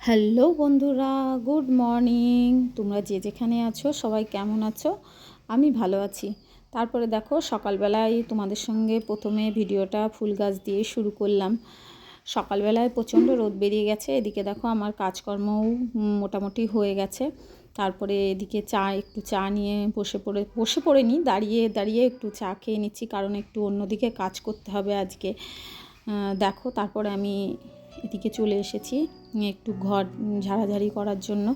Hello বন্ধুরা, good morning. তোমরা যে যেখানে আছো, সবাই কেমন আছো? আমি ভালো আছি। তারপরে দেখো, সকালবেলায় তোমাদের সঙ্গে প্রথমে ভিডিওটা ফুল গাছ দিয়ে শুরু করলাম। সকালবেলায় প্রচণ্ড রোদ বেরিয়ে গেছে। এদিকে দেখো, আমার কাজকর্মও মোটামুটি হয়ে গেছে। তারপরে এদিকে চা, একটু চা নিয়ে বসে পড়ে বসে পড়ে নিই দাঁড়িয়ে দাঁড়িয়ে একটু চা খেয়ে নিচ্ছি। কারণ একটু অন্যদিকে কাজ করতে হবে আজকে। দেখো, তারপরে আমি এদিকে চলে এসেছি একটু ঘর ঝাড়াঝাড়ি করার জন্য।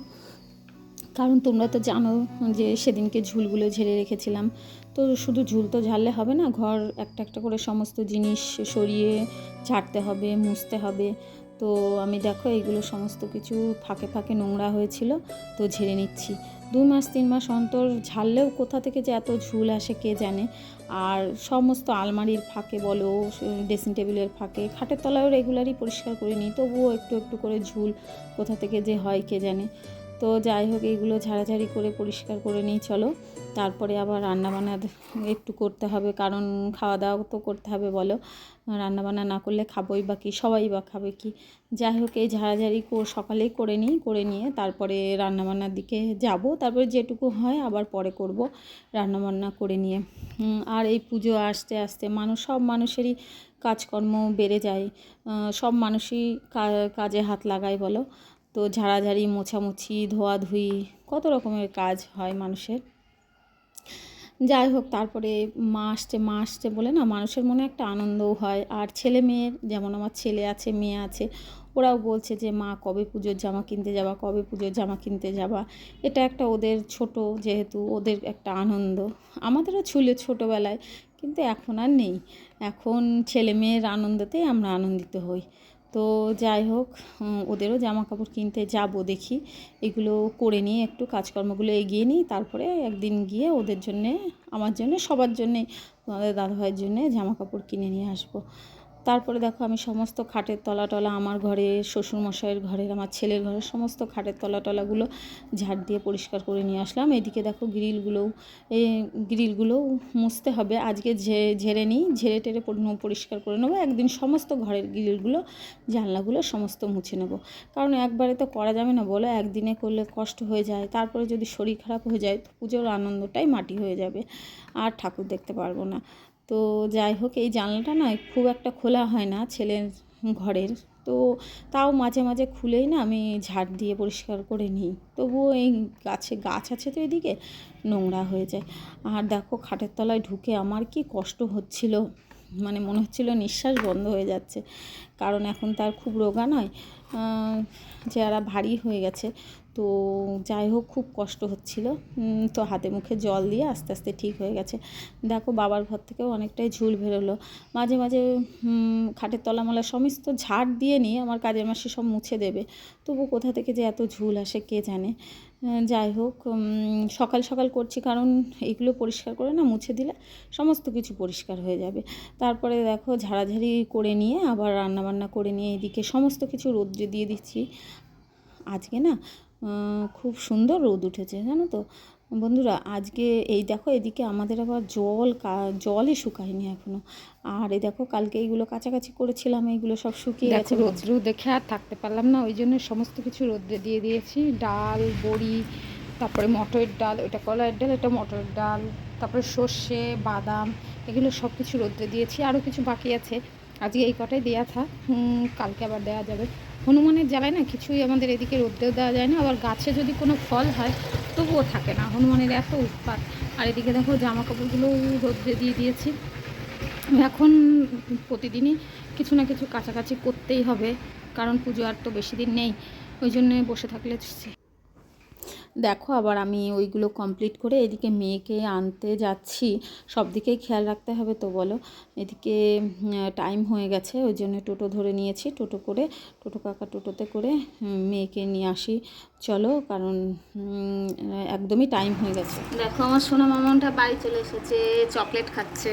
কারণ তোমরা তো জানো যে সেদিনকে ঝুলগুলো ঝেড়ে রেখেছিলাম। তো শুধু ঝুল তো ঝাড়লে হবে না, ঘর একটা একটা করে সমস্ত জিনিস সরিয়ে ঝাড়তে হবে, মুছতে হবে। তো আমি দেখো এইগুলো সমস্ত কিছু ফাঁকে ফাঁকে নোংরা হয়েছিল, তো ঝেড়ে নিচ্ছি। দু মাস, তিন মাস অন্তর ঝাড়লেও কোথা থেকে যে এত ঝুল আসে কে জানে। আর সমস্ত আলমারির ফাঁকে বলো, ড্রেসিং টেবিলের ফাঁকে, খাটের তলায়ও রেগুলারই পরিষ্কার করে নিই, তবুও একটু একটু করে ঝুল কোথা থেকে যে হয় কে জানে। তো যাই হোক, এগুলো ঝাড়াঝাড়ি করে পরিষ্কার করে নিই, চলো। তারপরে আবার রান্নাবান্না একটু করতে হবে, কারণ খাওয়া দাওয়া তো করতে হবে বলো। রান্নাবান্না না করলে খাবোই বা কি, সবাই বা খাবে কি? যাই হোক, এই ঝাড়াঝাড়ি সকালেই করে নিই, করে নিয়ে তারপরে রান্নাবান্নার দিকে যাব। তারপরে যেটুকু হয় আবার পরে করব রান্নাবান্না করে নিয়ে। আর এই পুজো আসতে আসতে মানুষ, সব মানুষেরই কাজকর্ম বেড়ে যায়। সব মানুষই কাজে হাত লাগায় বলো। তো ঝাড়াঝাড়ি, মোছামুছি, ধোয়াধুয়ি, কত রকমের কাজ হয় মানুষের। যাই হোক, তারপরে মা আসছে মা আসছে বলে না মানুষের মনে একটা আনন্দও হয়। আর ছেলে মেয়ের যেমন আমার ছেলে আছে, মেয়ে আছে, ওরাও বলছে যে, মা, কবে পুজোর জামা কিনতে যাবা? কবে পুজোর জামা কিনতে যাবা? এটা একটা ওদের ছোট, যেহেতু ওদের একটা আনন্দ। আমাদেরও ছিল ছোটোবেলায়, কিন্তু এখন আর নেই। এখন ছেলে মেয়ের আনন্দতেই আমরা আনন্দিত হই। তো যাই হোক ওদেরও জামা কাপড় কিনতে যাব দেখি। এগুলো করে নিয়ে একটু কাজকর্মগুলো এগিয়ে নিই, তারপরে একদিন গিয়ে ওদের জন্যে, আমার জন্যে, সবার জন্যে, তোমাদের দাদাভাইয়ের জন্যে জামা কাপড় কিনে নিয়ে আসব। তারপরে দেখো আমি সমস্ত খাটের তলা টলা আমার ঘরে, শ্বশুরমশাইয়ের ঘরের, আমার ছেলের ঘরের সমস্ত খাটের তলা টলাগুলো ঝাড় দিয়ে পরিষ্কার করে নিয়ে আসলাম। এদিকে দেখো গ্রিলগুলোও এই গ্রিলগুলোও মুছতে হবে। আজকে ঝেড়ে নিই, ঝেড়ে টেরে পরিষ্কার করে নেব। একদিন সমস্ত ঘরের গ্রিলগুলো, জানলাগুলো সমস্ত মুছে নেব। কারণ একবারে তো করা যাবে না বলো, একদিনে করলে কষ্ট হয়ে যায়। তারপরে যদি শরীর খারাপ হয়ে যায়, পুজোর আনন্দটাই মাটি হয়ে যাবে। আর ঠাকুর দেখতে পারব না। তো যাই হোক, এই জানলাটা না খুব একটা খোলা হয় না ছেলের ঘরের। তো তাও মাঝে মাঝে খুলেই না আমি ঝাড় দিয়ে পরিষ্কার করে নিই। তবুও এই গাছে, গাছ আছে তো এদিকে, নোংরা হয়ে যায়। আর দেখো খাটের তলায় ঢুকে আমার কি কষ্ট হচ্ছিল মানে মনে হচ্ছিল নিঃশ্বাস বন্ধ হয়ে যাচ্ছে। কারণ এখন তার খুব রোগা নয় যারা ভারী হয়ে গেছে। তো যাই হোক, খুব কষ্ট হচ্ছিল। তো হাতে মুখে জল দিয়ে আস্তে আস্তে ঠিক হয়ে গেছে। দেখো, বাবার ঘর থেকেও অনেকটাই ঝুল বেরোলো। মাঝে মাঝে খাটের তলামালা সমস্ত ঝাড় দিয়ে নিয়ে আমার কাজের মাসে সব মুছে দেবে। তবু কোথা থেকে যে এত ঝুল আসে, কে জানে? যাই হোক সকাল সকাল করছি কারণ এগুলো পরিষ্কার করে না মুছে দিলে সমস্ত কিছু পরিষ্কার হয়ে যাবে। তারপরে দেখো, ঝাড়াঝাড়ি করে নিয়ে আবার রান্নাবান্না করে নিয়ে এদিকে সমস্ত কিছু রোদ্রে দিয়ে দিচ্ছি। আজকে না খুব সুন্দর রোদ উঠেছে জানো তো? বন্ধুরা আজকে এই দেখো এদিকে আমাদের আবার জল জলই শুকায়নি এখনও আর এই দেখো কালকে এইগুলো কাছাকাছি করেছিলাম এইগুলো সব শুকিয়ে গেছে। রোদ্রু দেখে আর থাকতে পারলাম না ওই জন্য সমস্ত কিছু রোদ্রে দিয়ে দিয়েছি। ডাল বড়ি তারপরে মটরের ডাল ওটা কলাইয়ের ডাল এটা মটরের ডাল তারপরে সর্ষে বাদাম এগুলো সব কিছু রোদ্রে দিয়েছি। আরও কিছু বাকি আছে। আজকে এই কটাই দেওয়া থাক। কালকে আবার দেওয়া যাবে। হনুমানের জ্বালায় না কিছুই আমাদের এদিকে রোদ্রেও দেওয়া যায় না। আবার গাছে যদি কোনো ফল হয়, তবুও থাকে না। হনুমানের এত উৎপাত। আর এদিকে দেখো জামা কাপড়গুলো রোদ্রে দিয়ে দিয়েছি। এখন প্রতিদিনই কিছু না কিছু কাছাকাছি করতেই হবে। কারণ পুজো আর তো বেশি দিন নেই। ওই জন্যে বসে থাকলে দেখো আবার আমি ওইগুলো কমপ্লিট করে এদিকে মেয়েকে আনতে যাচ্ছি। সব দিকেই খেয়াল রাখতে হবে তো বলো। এদিকে টাইম হয়ে গেছে, ওই জন্য টোটো ধরে নিয়েছি। টোটো করে, টোটো কাকা টোটোতে করে মেয়েকে নিয়ে আসি। চলো, কারণ একদমই টাইম হয়ে গেছে। দেখো, আমার সোনা মামনটা বাড়ি চলে এসেছে চকলেট খাচ্ছে।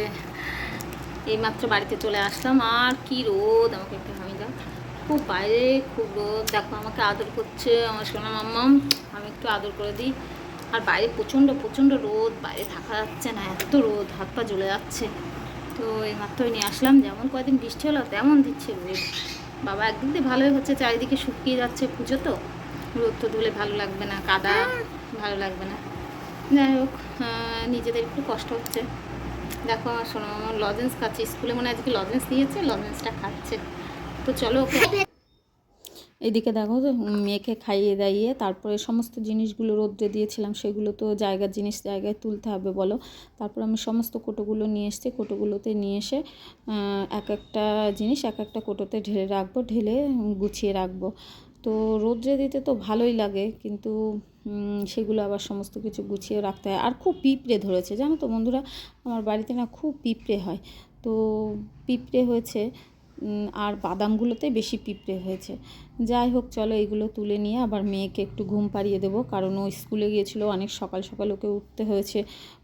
এইমাত্র বাড়িতে চলে আসলাম। আর কি রোদ, আমাকে একটু হামি দাও। খুব বাইরে, খুব রোদ দেখো আমাকে আদর করছে আমার সোনা মাম্মাম, আমি একটু আদর করে দিই। আর বাইরে প্রচণ্ড প্রচণ্ড রোদ, বাইরে থাকা যাচ্ছে না, এত রোদ, হাত পা জ্বলে যাচ্ছে। তো এই মাত্রই নিয়ে আসলাম, যেমন কয়েকদিন বৃষ্টি হলো, তেমন দিচ্ছে রোদ। বাবা একদিক দিয়ে ভালোই হচ্ছে, চারিদিকে শুকিয়ে যাচ্ছে পুজো তো। রোদ তো ধুলে ভালো লাগবে না, কাদা, ভালো লাগবে না। যাই হোক নিজেদের একটু কষ্ট হচ্ছে। দেখো আমার শোনো আমার লজেন্স খাচ্ছে, স্কুলে মনে আজকে লজেন্স দিয়েছে লজেন্সটা খাচ্ছে। তো চলো এদিকে দেখো মেয়েকে খাইয়ে দাইয়ে তারপরে সমস্ত জিনিসগুলো রোদ্রে দিয়েছিলাম, সেগুলো তো জায়গার জিনিস জায়গায় তুলতে হবে বলো। তারপর আমি সমস্ত কোটোগুলো নিয়ে এসেছি, কোটোগুলোতে নিয়ে এসে এক একটা জিনিস এক একটা কোটোতে ঢেলে রাখব, ঢেলে গুছিয়ে রাখব। তো রোদ্রে দিতে তো ভালোই লাগে, কিন্তু সেগুলো আবার সমস্ত কিছু গুছিয়ে রাখতে হয়। আর খুব পিঁপড়ে ধরেছে, জানো তো বন্ধুরা, আমার বাড়িতে না খুব পিঁপড়ে হয়। তো পিঁপড়ে হয়েছে আর বাদামগুলোতে বেশি পিঁপড়ে হয়েছে। যাই হোক, চলো এগুলো তুলে নিয়ে আবার মেয়েকে একটু ঘুম পাড়িয়ে দেবো, কারণ ও স্কুলে গিয়েছিল, অনেক সকাল সকাল ওকে উঠতে হয়েছে,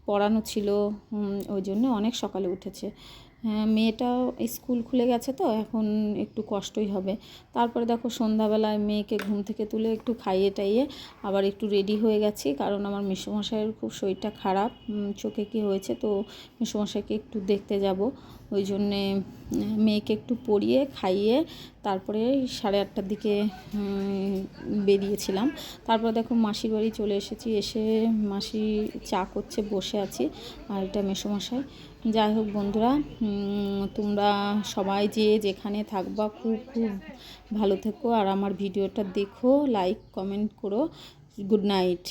পড়ানো ছিল ওই জন্য অনেক সকালে উঠেছে। হ্যাঁ মেয়েটাও স্কুল খুলে গেছে তো, এখন একটু কষ্টই হবে। তারপরে দেখো সন্ধ্যাবেলায় মেয়েকে ঘুম থেকে তুলে একটু খাইয়ে টাইয়ে আবার একটু রেডি হয়ে গেছি, কারণ আমার মেসোমশাইয়ের খুব শরীরটা খারাপ চোখে কি হয়েছে তো মেসোমশাইকে একটু দেখতে যাব। ওই জন্যে মেয়েকে একটু পরিয়ে খাইয়ে তারপরে সাড়ে আটটার দিকে বেরিয়েছিলাম। তারপর দেখো মাসির বাড়ি চলে এসেছি, এসে মাসি চা করছে, বসে আছি। আর এটা মেসোমশাই। যাই হোক বন্ধুরা তোমরা সবাই যে যেখানে থাকবা, খুব খুব ভালো থেকো। আর আমার ভিডিওটা দেখো, লাইক, কমেন্ট করো। Good night.